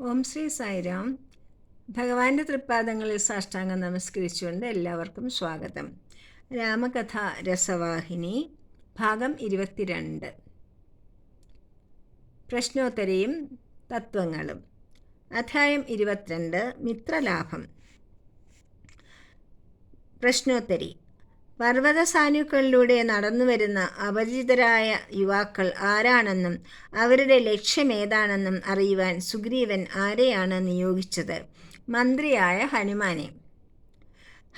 ഓം ശ്രീ സായിരാം. ഭഗവാന്റെ തൃപ്പാദങ്ങളിൽ സാഷ്ടാംഗം നമസ്കരിച്ചുകൊണ്ട് എല്ലാവർക്കും സ്വാഗതം. രാമകഥ രസവാഹിനി ഭാഗം ഇരുപത്തിരണ്ട്. പ്രശ്നോത്തരയും തത്വങ്ങളും. അധ്യായം ഇരുപത്തിരണ്ട് മിത്രലാഭം. പ്രശ്നോത്തരി പർവത സാനുക്കളിലൂടെ നടന്നുവരുന്ന അപരിചിതരായ യുവാക്കൾ ആരാണെന്നും അവരുടെ ലക്ഷ്യമേതാണെന്നും അറിയുവാൻ സുഗ്രീവൻ ആരെയാണ് നിയോഗിച്ചത്? മന്ത്രിയായ ഹനുമാനെ.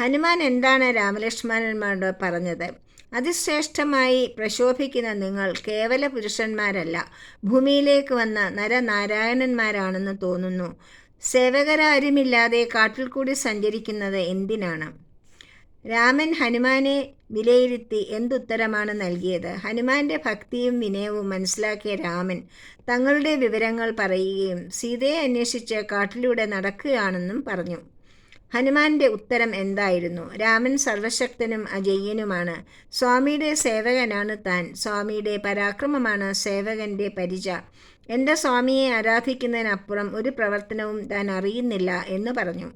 ഹനുമാൻ എന്താണ് രാമലക്ഷ്മണന്മാരോട് പറഞ്ഞത്? അതിശ്രേഷ്ഠമായി പ്രശോഭിക്കുന്ന നിങ്ങൾ കേവല പുരുഷന്മാരല്ല. ഭൂമിയിലേക്ക് വന്ന നരനാരായണന്മാരാണെന്ന് തോന്നുന്നു. സേവകരാരുമില്ലാതെ കാട്ടിൽ കൂടി സഞ്ചരിക്കുന്നത് എന്തിനാണ്? രാമൻ ഹനുമാനെ വിലയിരുത്തി എന്തുത്തരമാണ് നൽകിയത്? ഹനുമാന്റെ ഭക്തിയും വിനയവും മനസ്സിലാക്കിയ രാമൻ തങ്ങളുടെ വിവരങ്ങൾ പറയുകയും സീതയെ അന്വേഷിച്ച് കാട്ടിലൂടെ നടക്കുകയാണെന്നും പറഞ്ഞു. ഹനുമാന്റെ ഉത്തരം എന്തായിരുന്നു? രാമൻ സർവശക്തനും അജയ്യനുമാണ്. സ്വാമിയുടെ സേവകനാണ് താൻ. സ്വാമിയുടെ പരാക്രമമാണ് സേവകന്റെ പരിച. എന്റെ സ്വാമിയെ ആരാധിക്കുന്നതിനപ്പുറം ഒരു പ്രവർത്തനവും താൻ അറിയുന്നില്ല എന്ന് പറഞ്ഞു.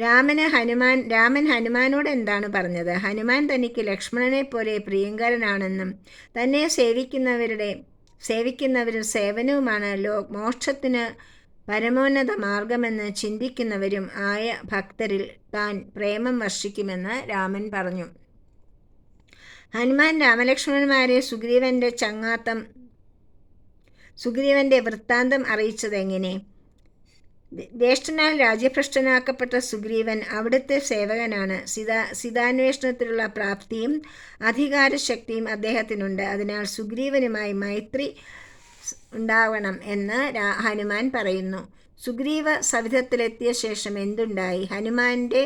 രാമന് ഹനുമാൻ രാമൻ ഹനുമാനോട് എന്താണ് പറഞ്ഞത്? ഹനുമാൻ തനിക്ക് ലക്ഷ്മണനെ പോലെ പ്രിയങ്കരനാണെന്നും തന്നെ സേവിക്കുന്നവരുടെ സേവിക്കുന്നവരും സേവനവുമാണ് ലോ മോക്ഷത്തിന് പരമോന്നത മാർഗമെന്ന് ചിന്തിക്കുന്നവരും ആയ ഭക്തരിൽ താൻ പ്രേമം വർഷിക്കുമെന്ന് രാമൻ പറഞ്ഞു. ഹനുമാൻ രാമലക്ഷ്മണന്മാരെ സുഗ്രീവന്റെ ചങ്ങാത്തം സുഗ്രീവന്റെ വൃത്താന്തം അറിയിച്ചത് എങ്ങനെ ജ്യേഷ്ഠനാൽ രാജ്യഭ്രഷ്ടനാക്കപ്പെട്ട സുഗ്രീവൻ അവിടുത്തെ സേവകനാണ്. സിതാ സിതാന്വേഷണത്തിലുള്ള പ്രാപ്തിയും അധികാരശക്തിയും അദ്ദേഹത്തിനുണ്ട്. അതിനാൽ സുഗ്രീവനുമായി മൈത്രി ഉണ്ടാവണം എന്ന് ഹനുമാൻ പറയുന്നു. സുഗ്രീവ സവിധത്തിലെത്തിയ ശേഷം എന്തുണ്ടായി? ഹനുമാന്റെ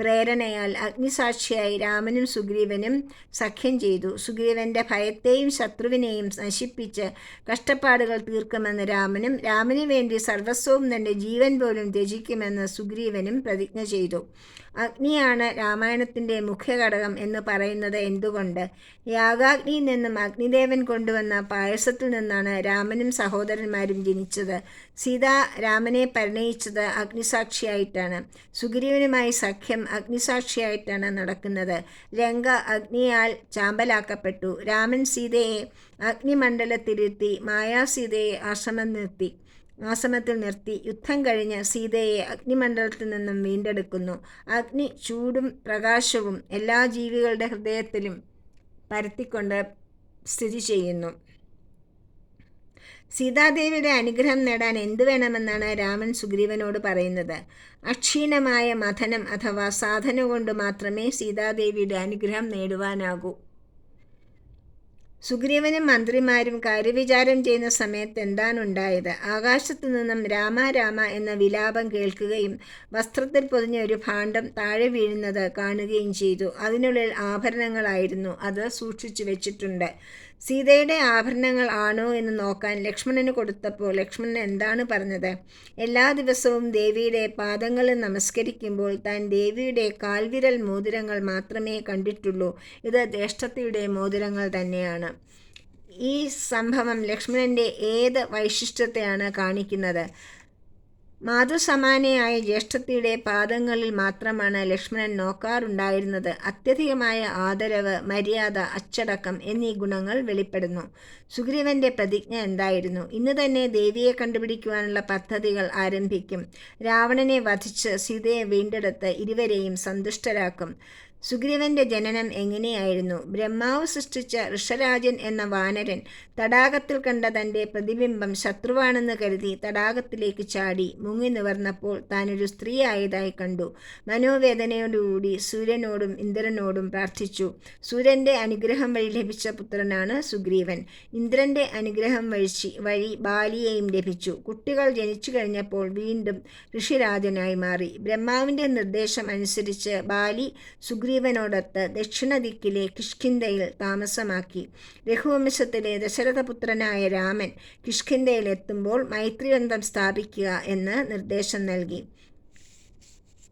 പ്രേരണയാൽ അഗ്നിസാക്ഷിയായി രാമനും സുഗ്രീവനും സഖ്യം ചെയ്തു. സുഗ്രീവന്റെ ഭയത്തെയും ശത്രുവിനെയും നശിപ്പിച്ച് കഷ്ടപ്പാടുകൾ തീർക്കുമെന്ന് രാമനും രാമന് വേണ്ടി സർവസ്വവും തന്റെ ജീവൻ പോലും ത്യജിക്കുമെന്ന് സുഗ്രീവനും പ്രതിജ്ഞ ചെയ്തു. അഗ്നിയാണ് രാമായണത്തിന്റെ മുഖ്യഘടകം എന്ന് പറയുന്നത് എന്തുകൊണ്ട്? യാഗാഗ്നിയിൽ നിന്നും അഗ്നിദേവൻ കൊണ്ടുവന്ന പായസത്തിൽ നിന്നാണ് രാമനും സഹോദരന്മാരും ജനിച്ചത്. സീത രാമനെ പരിണയിച്ചത് അഗ്നിസാക്ഷിയായിട്ടാണ്. സുഗ്രീവനുമായി സഖ്യം അഗ്നിസാക്ഷിയായിട്ടാണ് നടക്കുന്നത്. രംഗ അഗ്നിയാൽ ചാമ്പലാക്കപ്പെട്ടു. രാമൻ സീതയെ അഗ്നിമണ്ഡലത്തിരുത്തി മായാസീതയെ ആശ്രമം നിർത്തി ആശ്രമത്തിൽ നിർത്തി യുദ്ധം കഴിഞ്ഞ് സീതയെ അഗ്നിമണ്ഡലത്തിൽ നിന്നും വീണ്ടെടുക്കുന്നു. അഗ്നി ചൂടും പ്രകാശവും എല്ലാ ജീവികളുടെ ഹൃദയത്തിലും പരത്തിക്കൊണ്ട് സ്ഥിതി ചെയ്യുന്നു. സീതാദേവിയുടെ അനുഗ്രഹം നേടാൻ എന്തു വേണമെന്നാണ് രാമൻ സുഗ്രീവനോട് പറയുന്നത്? അക്ഷീണമായ മഥനം അഥവാ സാധന കൊണ്ട് മാത്രമേ സീതാദേവിയുടെ അനുഗ്രഹം നേടുവാനാകൂ. സുഗ്രീവനും മന്ത്രിമാരും കാര്യവിചാരം ചെയ്യുന്ന സമയത്ത് എന്താണുണ്ടായത് ആകാശത്തു നിന്നും രാമ രാമ എന്ന വിലാപം കേൾക്കുകയും വസ്ത്രത്തിൽ പൊതിഞ്ഞ ഒരു ഭാണ്ഡം താഴെ വീഴുന്നത് കാണുകയും ചെയ്തു. അതിനുള്ളിൽ ആഭരണങ്ങളായിരുന്നു. അത് സൂക്ഷിച്ചു വെച്ചിട്ടുണ്ട്. സീതയുടെ ആഭരണങ്ങൾ ആണോ എന്ന് നോക്കാൻ ലക്ഷ്മണന് കൊടുത്തപ്പോൾ ലക്ഷ്മണൻ എന്താണ് പറഞ്ഞത്? എല്ലാ ദിവസവും ദേവിയുടെ പാദങ്ങൾ നമസ്കരിക്കുമ്പോൾ താൻ ദേവിയുടെ കാൽവിരൽ മോതിരങ്ങൾ മാത്രമേ കണ്ടിട്ടുള്ളൂ. ഇത് ജ്യേഷ്ഠത്തിയുടെ മോതിരങ്ങൾ തന്നെയാണ്. ഈ സംഭവം ലക്ഷ്മണന്റെ ഏത് വൈശിഷ്ട്യത്തെയാണ് കാണിക്കുന്നത്? മാതൃസമാനയായ ജ്യേഷ്ഠത്തിയുടെ പാദങ്ങളിൽ മാത്രമാണ് ലക്ഷ്മണൻ നോക്കാറുണ്ടായിരുന്നത്. അത്യധികമായ ആദരവ് മര്യാദ അച്ചടക്കം എന്നീ ഗുണങ്ങൾ വെളിപ്പെടുന്നു. സുഗ്രീവന്റെ പ്രതിജ്ഞ എന്തായിരുന്നു? ഇന്ന് തന്നെ ദേവിയെ കണ്ടുപിടിക്കുവാനുള്ള പദ്ധതികൾ ആരംഭിക്കും. രാവണനെ വധിച്ച് സീതയെ വീണ്ടെടുത്ത് ഇരുവരെയും സന്തുഷ്ടരാക്കും. സുഗ്രീവന്റെ ജനനം എങ്ങനെയായിരുന്നു? ബ്രഹ്മാവ് സൃഷ്ടിച്ച ഋഷരാജൻ എന്ന വാനരൻ തടാകത്തിൽ കണ്ട തന്റെ പ്രതിബിംബം ശത്രുവാണെന്ന് കരുതി തടാകത്തിലേക്ക് ചാടി മുങ്ങി നിവർന്നപ്പോൾ താനൊരു സ്ത്രീ ആയതായി കണ്ടു. മനോവേദനയോടുകൂടി സൂര്യനോടും ഇന്ദ്രനോടും പ്രാർത്ഥിച്ചു. സൂര്യന്റെ അനുഗ്രഹം വഴി ലഭിച്ച പുത്രനാണ് സുഗ്രീവൻ. ഇന്ദ്രന്റെ അനുഗ്രഹം വഴിച്ച് വഴി ബാലിയെയും ലഭിച്ചു. കുട്ടികൾ ജനിച്ചു കഴിഞ്ഞപ്പോൾ വീണ്ടും ഋഷിരാജനായി മാറി. ബ്രഹ്മാവിന്റെ നിർദ്ദേശം അനുസരിച്ച് ബാലി സുഗ്രീവൻ സുഗ്രീവനോടൊത്ത് ദക്ഷിണദിക്കിലെ കിഷ്കിന്ധയിൽ താമസമാക്കി. രഘുവംശത്തിലെ ദശരഥപുത്രനായ രാമൻ കിഷ്കിന്ധയിൽ എത്തുമ്പോൾ മൈത്രിബന്ധം സ്ഥാപിക്കുക എന്ന് നിർദ്ദേശം നൽകി.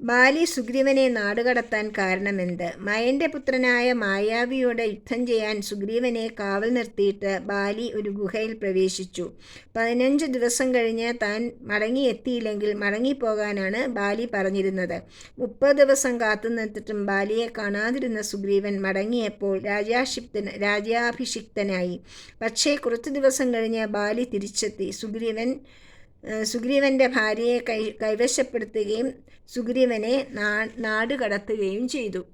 ബാലി സുഗ്രീവനെ നാടുകടത്താൻ കാരണമെന്ത്? മയന്റെ പുത്രനായ മായാവിയോട് യുദ്ധം ചെയ്യാൻ സുഗ്രീവനെ കാവൽ നിർത്തിയിട്ട് ബാലി ഒരു ഗുഹയിൽ പ്രവേശിച്ചു. പതിനഞ്ച് ദിവസം കഴിഞ്ഞ് താൻ മടങ്ങിയെത്തിയില്ലെങ്കിൽ മടങ്ങിപ്പോകാനാണ് ബാലി പറഞ്ഞിരുന്നത്. മുപ്പത് ദിവസം കാത്തു നിർത്തിട്ടും ബാലിയെ കാണാതിരുന്ന സുഗ്രീവൻ മടങ്ങിയപ്പോൾ രാജാഷിപ്തൻ രാജാഭിഷിക്തനായി പക്ഷേ കുറച്ച് ദിവസം കഴിഞ്ഞ് ബാലി തിരിച്ചെത്തി. സുഗ്രീവൻ സുഗ്രീവന്റെ ഭാര്യയെ കൈ കൈവശപ്പെടുത്തുകയും സുഗ്രീവനെ നാ കടത്തുകയും ചെയ്തു.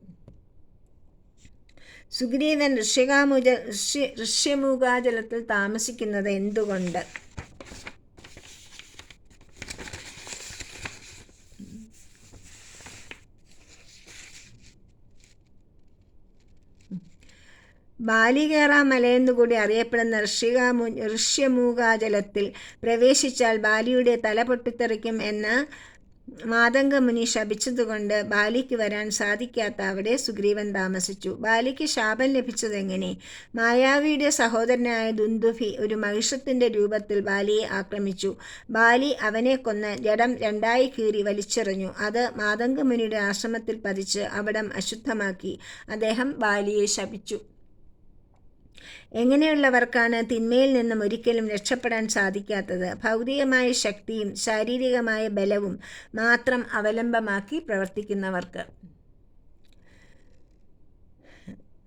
സുഗ്രീവൻ ഋഷികാമുജ ഋഷി ഋഷ്യമൂകാചലത്തിൽ താമസിക്കുന്നത് എന്തുകൊണ്ട്? ബാലികേറ മലയെന്നുകൂടി അറിയപ്പെടുന്ന ഋഷികാമു ഋഷ്യമൂകാജലത്തിൽ പ്രവേശിച്ചാൽ ബാലിയുടെ തല പൊട്ടിത്തെറിക്കും എന്ന് മാതംഗമുനി ശപിച്ചതുകൊണ്ട് ബാലിക്ക് വരാൻ സാധിക്കാത്ത അവിടെ സുഗ്രീവൻ താമസിച്ചു. ബാലിക്ക് ശാപം ലഭിച്ചതെങ്ങനെ? മായാവിയുടെ സഹോദരനായ ദുന്ദുഭി ഒരു മഹിഷത്തിന്റെ രൂപത്തിൽ ബാലിയെ ആക്രമിച്ചു. ബാലി അവനെ കൊന്ന് ജഡം രണ്ടായി കീറി വലിച്ചെറിഞ്ഞു. അത് മാതംഗമുനിയുടെ ആശ്രമത്തിൽ പതിച്ച് അവിടം അശുദ്ധമാക്കി. അദ്ദേഹം ബാലിയെ ശപിച്ചു. എങ്ങനെയുള്ളവർക്കാണ് തിന്മയിൽ നിന്നും ഒരിക്കലും രക്ഷപ്പെടാൻ സാധിക്കാത്തത്? ഭൗതികമായ ശക്തിയും ശാരീരികമായ ബലവും മാത്രം അവലംബമാക്കി പ്രവർത്തിക്കുന്നവർക്ക്.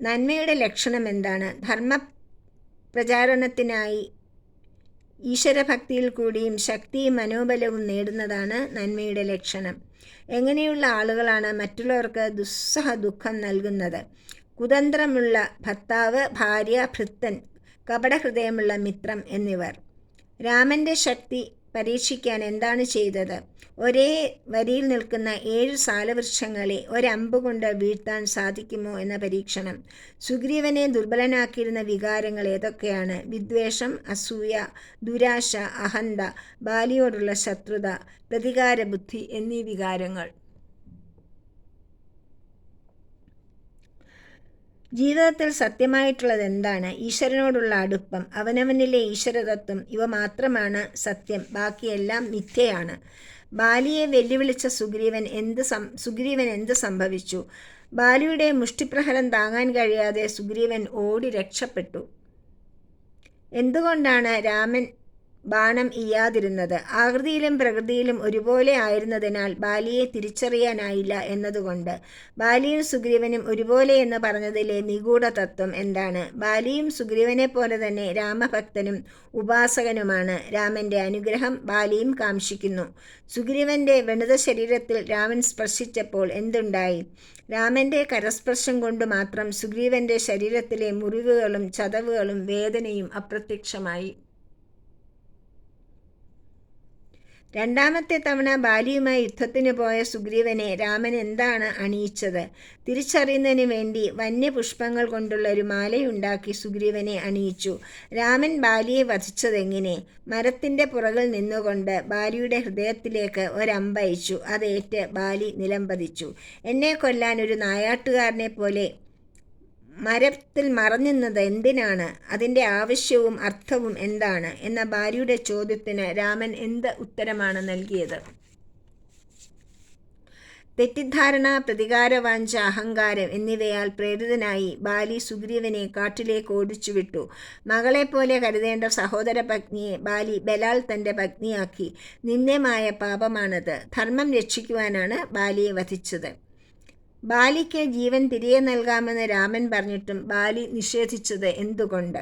നന്മയുടെ ലക്ഷണം എന്താണ്? ധർമ്മ പ്രചാരണത്തിനായി ഈശ്വരഭക്തിയിൽ കൂടിയും ശക്തിയും മനോബലവും നേടുന്നതാണ് നന്മയുടെ ലക്ഷണം. എങ്ങനെയുള്ള ആളുകളാണ് മറ്റുള്ളവർക്ക് ദുസ്സഹ ദുഃഖം നൽകുന്നത്? കുതന്ത്രമുള്ള ഭർത്താവ് ഭാര്യ ഭൃത്തൻ കപടഹൃദയമുള്ള മിത്രം എന്നിവർ. രാമന്റെ ശക്തി പരീക്ഷിക്കാൻ എന്താണ് ചെയ്തത്? ഒരേ വരിയിൽ നിൽക്കുന്ന ഏഴ് സാലവൃക്ഷങ്ങളെ ഒരമ്പ് കൊണ്ട് വീഴ്ത്താൻ സാധിക്കുമോ എന്ന പരീക്ഷണം. സുഗ്രീവനെ ദുർബലനാക്കിയിരുന്ന വികാരങ്ങൾ ഏതൊക്കെയാണ്? വിദ്വേഷം അസൂയ ദുരാശ അഹന്ത ബാലിയോടുള്ള ശത്രുത പ്രതികാര ബുദ്ധി എന്നീ വികാരങ്ങൾ. ജീവിതത്തിൽ സത്യമായിട്ടുള്ളത് എന്താണ്? ഈശ്വരനോടുള്ള അടുപ്പം അവനവനിലെ ഈശ്വരതത്വം ഇവ മാത്രമാണ് സത്യം. ബാക്കിയെല്ലാം മിഥ്യയാണ്. ബാലിയെ വെല്ലുവിളിച്ച സുഗ്രീവൻ എന്ത് സം സുഗ്രീവൻ എന്ത് സംഭവിച്ചു? ബാലിയുടെ മുഷ്ടിപ്രഹരം താങ്ങാൻ കഴിയാതെ സുഗ്രീവൻ ഓടി രക്ഷപ്പെട്ടു. എന്തുകൊണ്ടാണ് രാമൻ ബാണം ഇയാതിരുന്നത്. ആകൃതിയിലും പ്രകൃതിയിലും ഒരുപോലെ ആയിരുന്നതിനാൽ ബാലിയെ തിരിച്ചറിയാനായില്ല എന്നതുകൊണ്ട്. ബാലിയും സുഗ്രീവനും ഒരുപോലെ എന്ന് പറഞ്ഞതിലെ നിഗൂഢ തത്വം എന്താണ്? ബാലിയും സുഗ്രീവനെ പോലെ തന്നെ രാമഭക്തനും ഉപാസകനുമാണ്. രാമന്റെ അനുഗ്രഹം ബാലിയും കാംക്ഷിക്കുന്നു. സുഗ്രീവന്റെ വെണുത ശരീരത്തിൽ രാമൻ സ്പർശിച്ചപ്പോൾ എന്തുണ്ടായി? രാമന്റെ കരസ്പർശം കൊണ്ട് മാത്രം സുഗ്രീവന്റെ ശരീരത്തിലെ മുറിവുകളും ചതവുകളും വേദനയും അപ്രത്യക്ഷമായി. രണ്ടാമത്തെ തവണ ബാലിയുമായി യുദ്ധത്തിന് പോയ സുഗ്രീവനെ രാമൻ എന്താണ് അണിയിച്ചത്? തിരിച്ചറിയുന്നതിന് വേണ്ടി വന്യപുഷ്പങ്ങൾ കൊണ്ടുള്ള ഒരു മാലയുണ്ടാക്കി സുഗ്രീവനെ അണിയിച്ചു. രാമൻ ബാലിയെ വധിച്ചതെങ്ങനെ? മരത്തിന്റെ പുറകിൽ നിന്നുകൊണ്ട് ബാലിയുടെ ഹൃദയത്തിലേക്ക് ഒരമ്പയച്ചു. അതേറ്റ് ബാലി നിലംപതിച്ചു. എന്നെ കൊല്ലാൻ ഒരു നായാട്ടുകാരനെ പോലെ മരത്തിൽ മറഞ്ഞുന്നത് എന്തിനാണ്? അതിന്റെ ആവശ്യവും അർത്ഥവും എന്താണ്? എന്ന ഭാര്യയുടെ ചോദ്യത്തിന് രാമൻ എന്ത് ഉത്തരമാണ് നൽകിയത്? തെറ്റിദ്ധാരണ പ്രതികാരവാഞ്ച അഹങ്കാരം എന്നിവയാൽ പ്രേരിതനായി ബാലി സുഗ്രീവനെ കാട്ടിലേക്ക് ഓടിച്ചുവിട്ടു. മകളെപ്പോലെ കരുതേണ്ട സഹോദര പത്നിയെ ബാലി ബലാൽ തന്റെ പത്നിയാക്കി. നിന്ദ്യമായ പാപമാണത്. ധർമ്മം രക്ഷിക്കുവാനാണ് ബാലിയെ വധിച്ചത്. ബാലിക്ക് ജീവൻ തിരികെ നൽകാമെന്ന് രാമൻ പറഞ്ഞിട്ടും ബാലി നിഷേധിച്ചത് എന്തുകൊണ്ട്?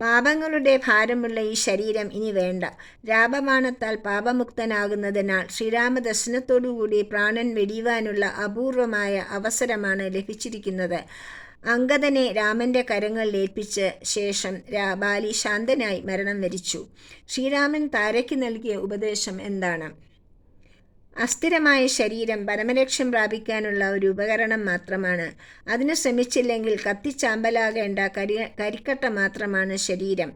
പാപങ്ങളുടെ ഭാരമുള്ള ഈ ശരീരം ഇനി വേണ്ട. രാപമാണത്താൽ പാപമുക്തനാകുന്നതിനാൽ ശ്രീരാമദർശനത്തോടുകൂടി പ്രാണൻ വെടിയുവാനുള്ള അപൂർവമായ അവസരമാണ് ലഭിച്ചിരിക്കുന്നത്. അങ്കദനെ രാമന്റെ കരങ്ങളിൽ ഏൽപ്പിച്ച ശേഷം ബാലി ശാന്തനായി മരണം വരിച്ചു. ശ്രീരാമൻ താരയ്ക്ക് നൽകിയ ഉപദേശം എന്താണ്? അസ്ഥിരമായ ശരീരം പരമലക്ഷ്യം പ്രാപിക്കാനുള്ള ഒരു ഉപകരണം മാത്രമാണ്. അതിന് ശ്രമിച്ചില്ലെങ്കിൽ കത്തിച്ചാമ്പലാകേണ്ട കരി കരിക്കട്ട മാത്രമാണ് ശരീരം.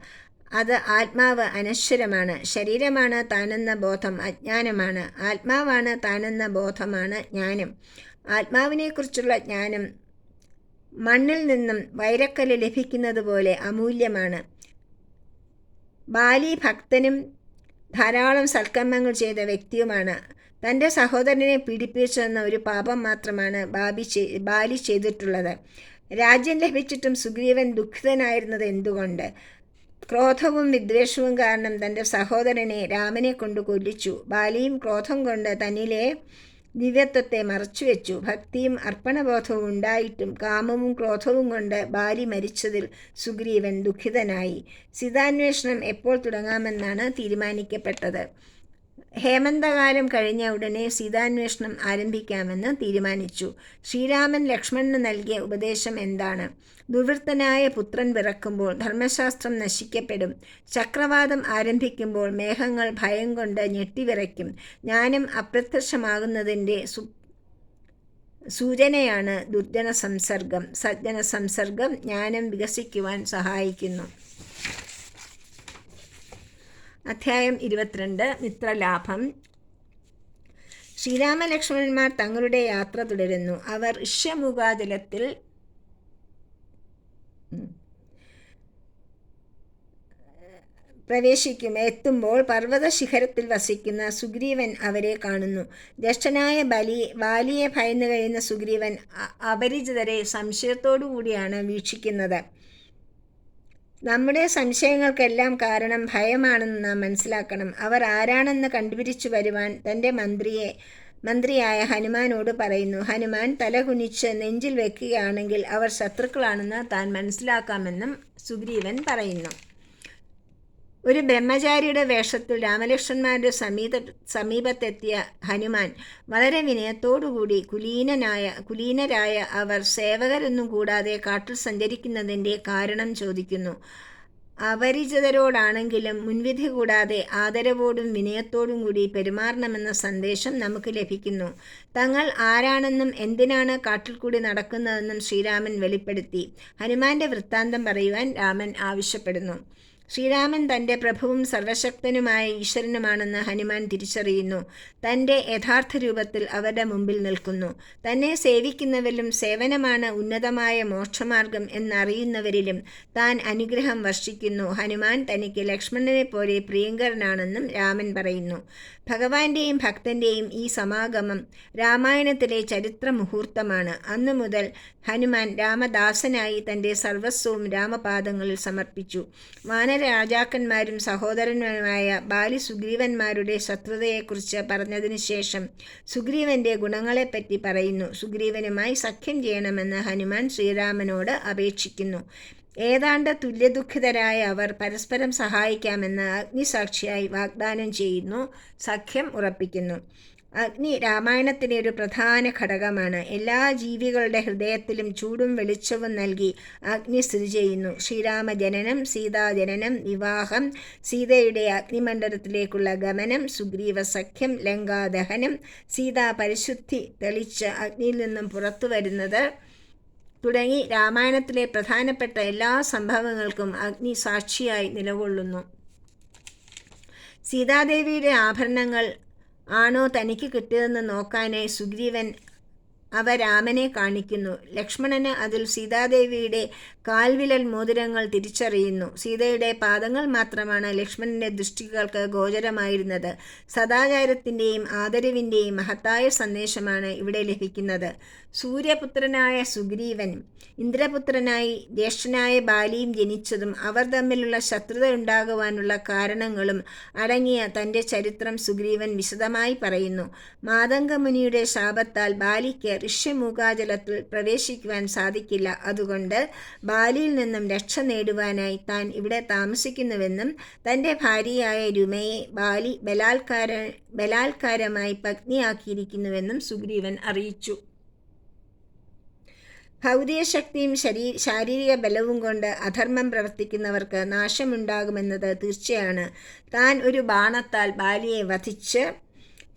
അത് ആത്മാവ് അനശ്വരമാണ്. ശരീരമാണ് താനെന്ന ബോധം അജ്ഞാനമാണ്. ആത്മാവാണ് താനെന്ന ബോധമാണ് ജ്ഞാനം. ആത്മാവിനെക്കുറിച്ചുള്ള ജ്ഞാനം മണ്ണിൽ നിന്നും വൈരക്കല്ല് ലഭിക്കുന്നത് പോലെ അമൂല്യമാണ്. ബാലി ഭക്തനും ധാരാളം സൽക്കർമ്മങ്ങൾ ചെയ്ത വ്യക്തിയുമാണ്. തന്റെ സഹോദരനെ പീഡിപ്പിച്ചെന്ന ഒരു പാപം മാത്രമാണ് ബാബി ബാലി ചെയ്തിട്ടുള്ളത്. രാജ്യം ലഭിച്ചിട്ടും സുഗ്രീവൻ ദുഃഖിതനായിരുന്നത് എന്തുകൊണ്ട്? ക്രോധവും വിദ്വേഷവും കാരണം തന്റെ സഹോദരനെ രാമനെ കൊണ്ട് കൊല്ലിച്ചു. ബാലിയും ക്രോധം കൊണ്ട് തന്നിലെ ദിവ്യത്വത്തെ മറച്ചുവെച്ചു. ഭക്തിയും അർപ്പണബോധവും ഉണ്ടായിട്ടും കാമവും ക്രോധവും കൊണ്ട് ബാലി മരിച്ചതിൽ സുഗ്രീവൻ ദുഃഖിതനായി. സിതാന്വേഷണം എപ്പോൾ തുടങ്ങാമെന്നാണ് തീരുമാനിക്കപ്പെട്ടത്. ഹേമന്തകാലം കഴിഞ്ഞ ഉടനെ സീതാന്വേഷണം ആരംഭിക്കാമെന്ന് തീരുമാനിച്ചു. ശ്രീരാമൻ ലക്ഷ്മണന് നൽകിയ ഉപദേശം എന്താണ്? ദുർവൃത്തനായ പുത്രൻ പിറക്കുമ്പോൾ ധർമ്മശാസ്ത്രം നശിക്കപ്പെടും. ചക്രവാദം ആരംഭിക്കുമ്പോൾ മേഘങ്ങൾ ഭയം കൊണ്ട് ഞെട്ടിവിറയ്ക്കും. ജ്ഞാനം അപ്രത്യക്ഷമാകുന്നതിന്റെ സു സൂചനയാണ് ദുർജന സംസർഗം സജ്ജന സംസർഗം ജ്ഞാനം വികസിക്കുവാൻ സഹായിക്കുന്നു. അധ്യായം ഇരുപത്തിരണ്ട് മിത്രലാഭം. ശ്രീരാമലക്ഷ്മണന്മാർ തങ്ങളുടെ യാത്ര തുടരുന്നു. അവർ ഋഷ്യമുഖാജലത്തിൽ പ്രവേശിക്കും. എത്തുമ്പോൾ പർവത ശിഖരത്തിൽ വസിക്കുന്ന സുഗ്രീവൻ അവരെ കാണുന്നു. ജ്യേഷ്ഠനായ ബലി വാലിയെ ഭയന്നു കഴിയുന്ന സുഗ്രീവൻ അപരിചിതരെ സംശയത്തോടു കൂടിയാണ് വീക്ഷിക്കുന്നത്. നമ്മുടെ സംശയങ്ങൾക്കെല്ലാം കാരണം ഭയമാണെന്ന് നാം മനസ്സിലാക്കണം. അവർ ആരാണെന്ന് കണ്ടുപിടിച്ചു വരുവാൻ തന്റെ മന്ത്രിയെ മന്ത്രിയായ ഹനുമാനോട് പറയുന്നു. ഹനുമാൻ തലകുനിച്ച് നെഞ്ചിൽ വെക്കുകയാണെങ്കിൽ അവർ ശത്രുക്കളാണെന്ന് താൻ മനസ്സിലാക്കാമെന്നും സുഗ്രീവൻ പറയുന്നു. ഒരു ബ്രഹ്മചാരിയുടെ വേഷത്തിൽ രാമലക്ഷ്മണന്മാരുടെ സമീപ സമീപത്തെത്തിയ ഹനുമാൻ വളരെ വിനയത്തോടുകൂടി കുലീനനായ കുലീനരായ അവർ സേവകരൊന്നും കൂടാതെ കാട്ടിൽ സഞ്ചരിക്കുന്നതിന്റെ കാരണം ചോദിക്കുന്നു. അപരിചിതരോടാണെങ്കിലും മുൻവിധി കൂടാതെ ആദരവോടും വിനയത്തോടും കൂടി പെരുമാറണമെന്ന സന്ദേശം നമുക്ക് ലഭിക്കുന്നു. തങ്ങൾ ആരാണെന്നും എന്തിനാണ് കാട്ടിൽ കൂടി നടക്കുന്നതെന്നും ശ്രീരാമൻ വെളിപ്പെടുത്തി. ഹനുമാന്റെ വൃത്താന്തം പറയുവാൻ രാമൻ ആവശ്യപ്പെടുന്നു. ശ്രീരാമൻ തന്റെ പ്രഭുവും സർവശക്തനുമായ ഈശ്വരനുമാണെന്ന് ഹനുമാൻ തിരിച്ചറിയുന്നു. തന്റെ യഥാർത്ഥ രൂപത്തിൽ അവരുടെ മുമ്പിൽ നിൽക്കുന്നു. തന്നെ സേവിക്കുന്നവരിലും സേവനമാണ് ഉന്നതമായ മോക്ഷമാർഗം എന്നറിയുന്നവരിലും താൻ അനുഗ്രഹം വർഷിക്കുന്നു. ഹനുമാൻ തനിക്ക് ലക്ഷ്മണനെ പോലെ പ്രിയങ്കരനാണെന്നും രാമൻ പറയുന്നു. ഭഗവാന്റെയും ഭക്തന്റെയും ഈ സമാഗമം രാമായണത്തിലെ ചരിത്ര മുഹൂർത്തമാണ് അന്നു മുതൽ ഹനുമാൻ രാമദാസനായി തന്റെ സർവസ്വവും രാമപാദങ്ങളിൽ സമർപ്പിച്ചു. രാജാക്കന്മാരും സഹോദരന്മാരുമായ ബാലി സുഗ്രീവന്മാരുടെ ശത്രുതയെക്കുറിച്ച് പറഞ്ഞതിന് ശേഷം സുഗ്രീവന്റെ ഗുണങ്ങളെപ്പറ്റി പറയുന്നു. സുഗ്രീവനുമായി സഖ്യം ചെയ്യണമെന്ന് ഹനുമാൻ ശ്രീരാമനോട് അപേക്ഷിക്കുന്നു. ഏതാണ്ട് തുല്യദുഃഖിതരായ അവർ പരസ്പരം സഹായിക്കാമെന്ന് അഗ്നിസാക്ഷിയായി വാഗ്ദാനം ചെയ്യുന്നു. സഖ്യം ഉറപ്പിക്കുന്നു. അഗ്നി രാമായണത്തിലെ ഒരു പ്രധാന ഘടകമാണ്. എല്ലാ ജീവികളുടെ ഹൃദയത്തിലും ചൂടും വെളിച്ചവും നൽകി അഗ്നി സ്ഥിതി ചെയ്യുന്നു. ശ്രീരാമ ജനനം സീതാജനനം വിവാഹം സീതയുടെ അഗ്നിമണ്ഡലത്തിലേക്കുള്ള ഗമനം സുഗ്രീവ സഖ്യം ലങ്കാദഹനം സീതാ പരിശുദ്ധി തെളിച്ച് അഗ്നിയിൽ നിന്നും പുറത്തു വരുന്നത് തുടങ്ങി രാമായണത്തിലെ പ്രധാനപ്പെട്ട എല്ലാ സംഭവങ്ങൾക്കും അഗ്നി സാക്ഷിയായി നിലകൊള്ളുന്നു. സീതാദേവിയുടെ ആഭരണങ്ങൾ ആണോ തനിക്ക് കിട്ടിയതെന്ന് നോക്കാനായി സുഗ്രീവൻ അവ രാമനെ കാണിക്കുന്നു. ലക്ഷ്മണന് അതിൽ സീതാദേവിയുടെ കാൽവിലൽ മോതിരങ്ങൾ തിരിച്ചറിയുന്നു. സീതയുടെ പാദങ്ങൾ മാത്രമാണ് ലക്ഷ്മണന്റെ ദൃഷ്ടികൾക്ക് ഗോചരമായിരുന്നത്. സദാചാരത്തിന്റെയും ആദരവിന്റെയും മഹത്തായ സന്ദേശമാണ് ഇവിടെ ലഭിക്കുന്നത്. സൂര്യപുത്രനായ സുഗ്രീവൻ ഇന്ദ്രപുത്രനായി ജ്യേഷ്ഠനായ ബാലിയും ജനിച്ചതും അവർ തമ്മിലുള്ള ശത്രുത ഉണ്ടാകുവാനുള്ള കാരണങ്ങളും അടങ്ങിയ തന്റെ ചരിത്രം സുഗ്രീവൻ വിശദമായി പറയുന്നു. മാതംഗമുനിയുടെ ശാപത്താൽ ബാലിക്ക് ഋഷ്യമൂകാജലത്തിൽ പ്രവേശിക്കുവാൻ സാധിക്കില്ല. അതുകൊണ്ട് ബാലിയിൽ നിന്നും രക്ഷ നേടുവാനായി താൻ ഇവിടെ താമസിക്കുന്നുവെന്നും തന്റെ ഭാര്യയായ രുമയെ ബാലി ബലാത്കാര ബലാത്കാരമായി പത്നിയാക്കിയിരിക്കുന്നുവെന്നും സുഗ്രീവൻ അറിയിച്ചു. ഭൗതിക ശക്തിയും ശരീ ശാരീരിക ബലവും കൊണ്ട് അധർമ്മം പ്രവർത്തിക്കുന്നവർക്ക് നാശമുണ്ടാകുമെന്നത് തീർച്ചയാണ്. താൻ ഒരു ബാണത്താൽ ബാലിയെ വധിച്ച്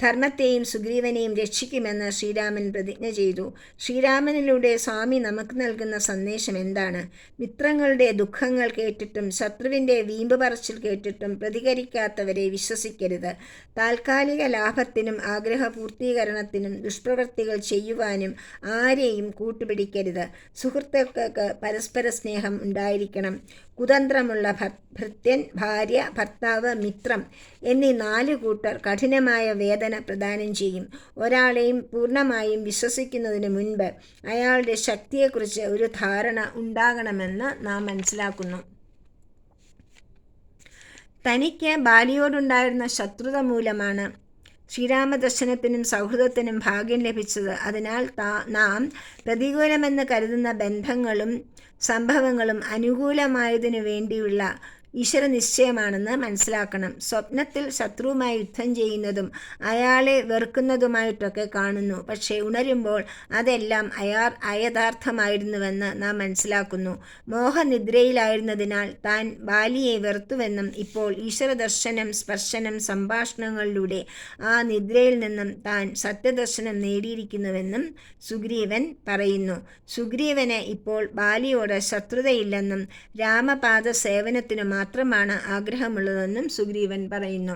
ധർമ്മത്തെയും സുഗ്രീവനെയും രക്ഷിക്കുമെന്ന് ശ്രീരാമൻ പ്രതിജ്ഞ ചെയ്തു. ശ്രീരാമനിലൂടെ സ്വാമി നമുക്ക് നൽകുന്ന സന്ദേശം എന്താണ്? മിത്രങ്ങളുടെ ദുഃഖങ്ങൾ കേട്ടിട്ടും ശത്രുവിന്റെ വീമ്പ് പറച്ചിൽ കേട്ടിട്ടും പ്രതികരിക്കാത്തവരെ വിശ്വസിക്കരുത്. താൽക്കാലിക ലാഭത്തിനും ആഗ്രഹ പൂർത്തീകരണത്തിനും ദുഷ്പ്രവൃത്തികൾ ചെയ്യുവാനും ആരെയും കൂട്ടുപിടിക്കരുത്. സുഹൃത്തുക്കൾക്ക് പരസ്പര സ്നേഹം ഉണ്ടായിരിക്കണം. കുതന്ത്രമുള്ള ഭൃത്യൻ ഭാര്യ ഭർത്താവ് മിത്രം എന്നീ നാല് കൂട്ടർ കഠിനമായ വേദന സംവേദന പ്രദാനം ചെയ്യും. ഒരാളെയും പൂർണമായും വിശ്വസിക്കുന്നതിന് മുൻപ് അയാളുടെ ശക്തിയെക്കുറിച്ച് ഒരു ധാരണ ഉണ്ടാകണമെന്ന് നാം മനസ്സിലാക്കുന്നു. തനിക്ക് ബാലിയോടുണ്ടായിരുന്ന ശത്രുത മൂലമാണ് ശ്രീരാമദർശനത്തിനും സൗഹൃദത്തിനും ഭാഗ്യം ലഭിച്ചത്. അതിനാൽ നാം പ്രതികൂലമെന്ന് കരുതുന്ന ബന്ധങ്ങളും സംഭവങ്ങളും അനുകൂലമായതിനു വേണ്ടിയുള്ള ഈശ്വര നിശ്ചയമാണെന്ന് മനസ്സിലാക്കണം. സ്വപ്നത്തിൽ ശത്രുവുമായി യുദ്ധം ചെയ്യുന്നതും അയാളെ വെറുക്കുന്നതുമായിട്ടൊക്കെ കാണുന്നു. പക്ഷേ ഉണരുമ്പോൾ അതെല്ലാം അയാൾ അയഥാർത്ഥമായിരുന്നുവെന്ന് നാം മനസ്സിലാക്കുന്നു. മോഹനിദ്രയിലായിരുന്നതിനാൽ താൻ ബാലിയെ വെറുത്തുവെന്നും ഇപ്പോൾ ഈശ്വര ദർശനം സ്പർശനം സംഭാഷണങ്ങളിലൂടെ ആ നിദ്രയിൽ നിന്നും താൻ സത്യദർശനം നേടിയിരിക്കുന്നുവെന്നും സുഗ്രീവൻ പറയുന്നു. സുഗ്രീവന് ഇപ്പോൾ ബാലിയോട് ശത്രുതയില്ലെന്നും രാമപാദ സേവനത്തിനു മാത്രമാണ് ആഗ്രഹമുള്ളതെന്നും സുഗ്രീവൻ പറയുന്നു.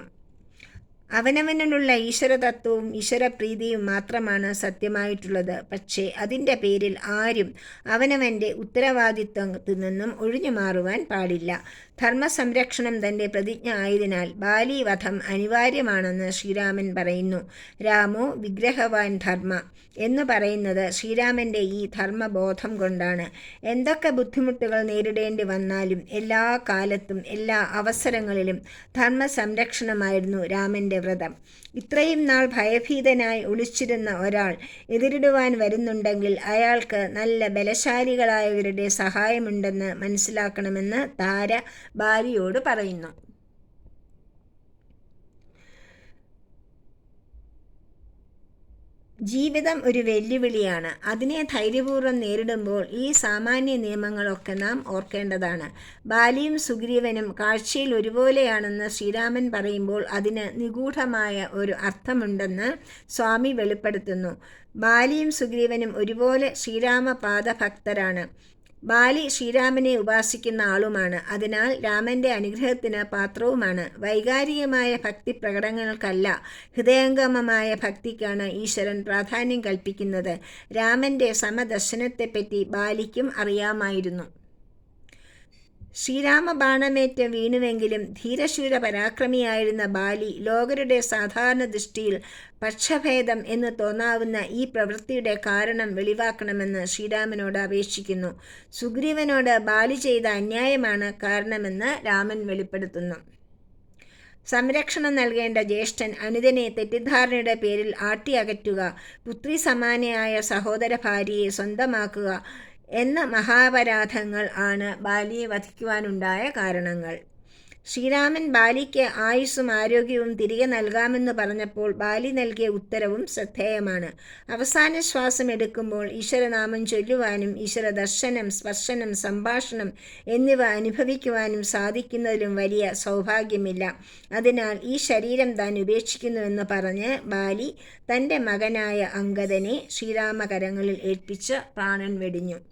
അവനവനുള്ള ഈശ്വരതത്വവും ഈശ്വരപ്രീതിയും മാത്രമാണ് സത്യമായിട്ടുള്ളത്. പക്ഷേ അതിന്റെ പേരിൽ ആരും അവനവന്റെ ഉത്തരവാദിത്വത്തിൽ നിന്നും ഒഴിഞ്ഞു മാറുവാൻ പാടില്ല. ധർമ്മസംരക്ഷണം തന്റെ പ്രതിജ്ഞ ആയതിനാൽ ബാലിവധം അനിവാര്യമാണെന്ന് ശ്രീരാമൻ പറയുന്നു. രാമോ വിഗ്രഹവാൻ ധർമ്മ എന്ന് പറയുന്നത് ശ്രീരാമന്റെ ഈ ധർമ്മബോധം കൊണ്ടാണ്. എന്തൊക്കെ ബുദ്ധിമുട്ടുകൾ നേരിടേണ്ടി വന്നാലും എല്ലാ കാലത്തും എല്ലാ അവസരങ്ങളിലും ധർമ്മ സംരക്ഷണമായിരുന്നു രാമന്റെ വ്രതം. ഇത്രയും നാൾ ഭയഭീതനായി ഒളിച്ചിരുന്ന ഒരാൾ എതിരിടുവാൻ വരുന്നുണ്ടെങ്കിൽ അയാൾക്ക് നല്ല ബലശാലികളായവരുടെ സഹായമുണ്ടെന്ന് മനസ്സിലാക്കണമെന്ന് താര ഭാര്യയോട് പറയുന്നു. ജീവിതം ഒരു വെല്ലുവിളിയാണ്. അതിനെ ധൈര്യപൂർവം നേരിടുമ്പോൾ ഈ സാമാന്യ നിയമങ്ങളൊക്കെ നാം ഓർക്കേണ്ടതാണ്. ബാലിയും സുഗ്രീവനും കാഴ്ചയിൽ ഒരുപോലെയാണെന്ന് ശ്രീരാമൻ പറയുമ്പോൾ അതിന് നിഗൂഢമായ ഒരു അർത്ഥമുണ്ടെന്ന് സ്വാമി വെളിപ്പെടുത്തുന്നു. ബാലിയും സുഗ്രീവനും ഒരുപോലെ ശ്രീരാമപാദഭക്തരാണ്. ബാലി ശ്രീരാമനെ ഉപാസിക്കുന്ന ആളുമാണ്. അതിനാൽ രാമന്റെ അനുഗ്രഹത്തിന് പാത്രവുമാണ്. വൈകാരികമായ ഭക്തി പ്രകടനങ്ങൾക്കല്ല ഹൃദയംഗമമായ ഭക്തിക്കാണ് ഈശ്വരൻ പ്രാധാന്യം കൽപ്പിക്കുന്നത്. രാമന്റെ സമദർശനത്തെപ്പറ്റി ബാലിക്കും അറിയാമായിരുന്നു. ശ്രീരാമ ബാണമേറ്റ് വീണുവെങ്കിലും ധീരശൂര പരാക്രമിയായിരുന്ന ബാലി ലോകരുടെ സാധാരണ ദൃഷ്ടിയിൽ പക്ഷഭേദം എന്ന് തോന്നാവുന്ന ഈ പ്രവൃത്തിയുടെ കാരണം വെളിവാക്കണമെന്ന് ശ്രീരാമനോട് അപേക്ഷിക്കുന്നു. സുഗ്രീവനോട് ബാലി ചെയ്ത അന്യായമാണ് കാരണമെന്ന് രാമൻ വെളിപ്പെടുത്തുന്നു. സംരക്ഷണം നൽകേണ്ട ജ്യേഷ്ഠൻ അനുജനെ തെറ്റിദ്ധാരണയുടെ പേരിൽ ആട്ടിയകറ്റുക പുത്രി സമാനയായ സഹോദര ഭാര്യയെ സ്വന്തമാക്കുക എന്ന മഹാപരാധങ്ങൾ ആണ് ബാലിയെ വധിക്കുവാനുണ്ടായ കാരണങ്ങൾ. ശ്രീരാമൻ ബാലിക്ക് ആയുസ്സും ആരോഗ്യവും തിരികെ നൽകാമെന്ന് പറഞ്ഞപ്പോൾ ബാലി നൽകിയ ഉത്തരവും ശ്രദ്ധേയമാണ്. അവസാന ശ്വാസം എടുക്കുമ്പോൾ ഈശ്വരനാമം ചൊല്ലുവാനും ഈശ്വര ദർശനം സ്പർശനം സംഭാഷണം എന്നിവ അനുഭവിക്കുവാനും സാധിക്കുന്നതിലും വലിയ സൗഭാഗ്യമില്ല. അതിനാൽ ഈ ശരീരം താൻ ഉപേക്ഷിക്കുന്നുവെന്ന് പറഞ്ഞ് ബാലി തന്റെ മകനായ അങ്കദനെ ശ്രീരാമകരങ്ങളിൽ ഏൽപ്പിച്ച് പ്രാണൻ വെടിഞ്ഞു.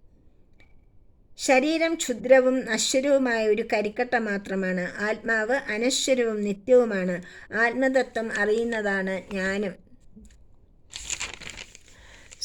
ശരീരം ക്ഷുദ്രവും നശ്വരവുമായ ഒരു കരിക്കട്ട മാത്രമാണ്. ആത്മാവ് അനശ്വരവും നിത്യവുമാണ്. ആത്മതത്വം അറിയുന്നതാണ് ജ്ഞാനം.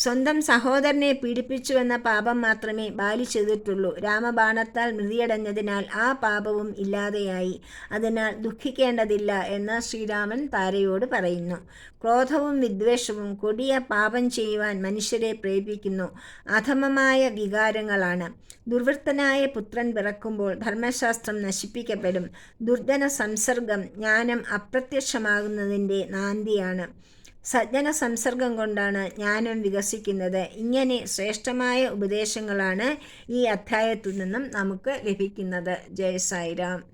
സ്വന്തം സഹോദരനെ പീഡിപ്പിച്ചുവെന്ന പാപം മാത്രമേ ബാലി ചെയ്തിട്ടുള്ളൂ. രാമബാണത്താൽ മൃതിയടഞ്ഞതിനാൽ ആ പാപവും ഇല്ലാതെയായി. അതിനാൽ ദുഃഖിക്കേണ്ടതില്ല എന്ന് ശ്രീരാമൻ താരയോട് പറയുന്നു. ക്രോധവും വിദ്വേഷവും കൊടിയ പാപം ചെയ്യുവാൻ മനുഷ്യരെ പ്രേരിപ്പിക്കുന്നു. അധമമായ വികാരങ്ങളാണ്. ദുർവൃത്തനായ പുത്രൻ പിറക്കുമ്പോൾ ധർമ്മശാസ്ത്രം നശിപ്പിക്കപ്പെടും. ദുർജന സംസർഗം ജ്ഞാനം അപ്രത്യക്ഷമാകുന്നതിന്റെ നാന്തിയാണ്. സജ്ജന സംസർഗം കൊണ്ടാണ് ജ്ഞാനം വികസിക്കുന്നത്. ഇങ്ങനെ ശ്രേഷ്ഠമായ ഉപദേശങ്ങളാണ് ഈ അധ്യായത്തിൽ നിന്നും നമുക്ക് ലഭിക്കുന്നത്. ജയ സായിരാം.